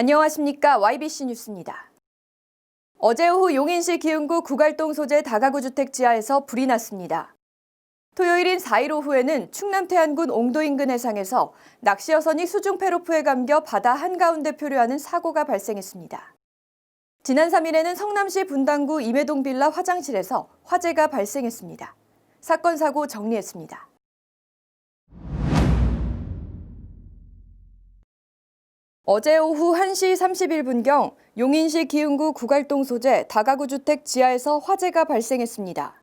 안녕하십니까. YBC 뉴스입니다. 어제 오후 용인시 기흥구 구갈동 소재 다가구 주택 지하에서 불이 났습니다. 토요일인 4일 오후에는 충남 태안군 옹도 인근 해상에서 낚시 여선이 수중 페로프에 감겨 바다 한가운데 표류하는 사고가 발생했습니다. 지난 3일에는 성남시 분당구 임해동 빌라 화장실에서 화재가 발생했습니다. 사건 사고 정리했습니다. 어제 오후 1시 31분경 용인시 기흥구 구갈동 소재 다가구 주택 지하에서 화재가 발생했습니다.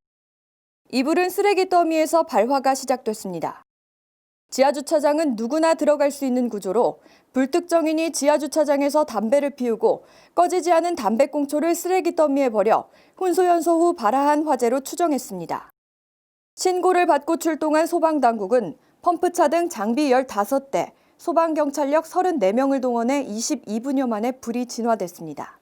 이불은 쓰레기 더미에서 발화가 시작됐습니다. 지하 주차장은 누구나 들어갈 수 있는 구조로 불특정인이 지하 주차장에서 담배를 피우고 꺼지지 않은 담배꽁초를 쓰레기 더미에 버려 혼소연소 후 발화한 화재로 추정했습니다. 신고를 받고 출동한 소방당국은 펌프차 등 장비 15대, 소방경찰력 34명을 동원해 22분여 만에 불이 진화됐습니다.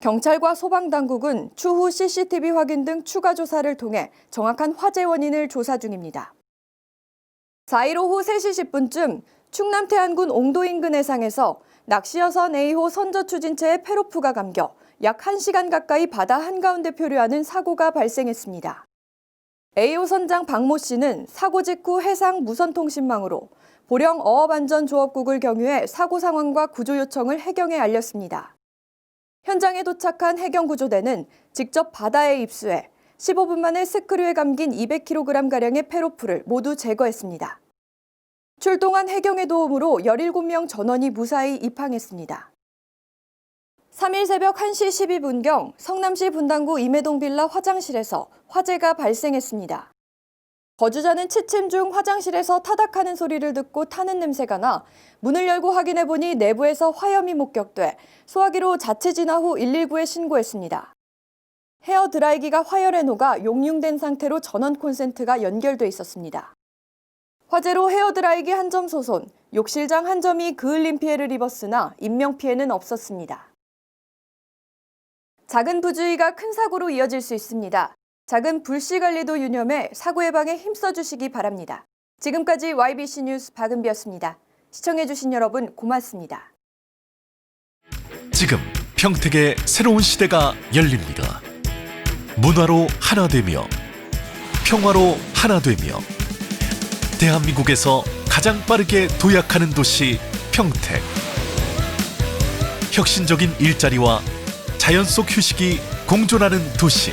경찰과 소방당국은 추후 CCTV 확인 등 추가 조사를 통해 정확한 화재 원인을 조사 중입니다. 4일 오후 3시 10분쯤 충남 태안군 옹도 인근 해상에서 낚시여선 A호 선저 추진체의 페로프가 감겨 약 1시간 가까이 바다 한가운데 표류하는 사고가 발생했습니다. A호 선장 박모 씨는 사고 직후 해상 무선통신망으로 보령 어업안전조업국을 경유해 사고 상황과 구조 요청을 해경에 알렸습니다. 현장에 도착한 해경구조대는 직접 바다에 입수해 15분 만에 스크류에 감긴 200kg가량의 페로프를 모두 제거했습니다. 출동한 해경의 도움으로 17명 전원이 무사히 입항했습니다. 3일 새벽 1시 12분경 성남시 분당구 임해동 빌라 화장실에서 화재가 발생했습니다. 거주자는 취침 중 화장실에서 타닥하는 소리를 듣고 타는 냄새가 나 문을 열고 확인해 보니 내부에서 화염이 목격돼 소화기로 자체 진화 후 119에 신고했습니다. 헤어 드라이기가 화열에 녹아 용융된 상태로 전원 콘센트가 연결돼 있었습니다. 화재로 헤어 드라이기 한 점 소손, 욕실장 한 점이 그을린 피해를 입었으나 인명 피해는 없었습니다. 작은 부주의가 큰 사고로 이어질 수 있습니다. 작은 불씨 관리도 유념해 사고 예방에 힘써 주시기 바랍니다. 지금까지 YBC 뉴스 박은비였습니다. 시청해 주신 여러분 고맙습니다. 지금 평택의 새로운 시대가 열립니다. 문화로 하나 되며 평화로 하나 되며 대한민국에서 가장 빠르게 도약하는 도시 평택. 혁신적인 일자리와 자연 속 휴식이 공존하는 도시.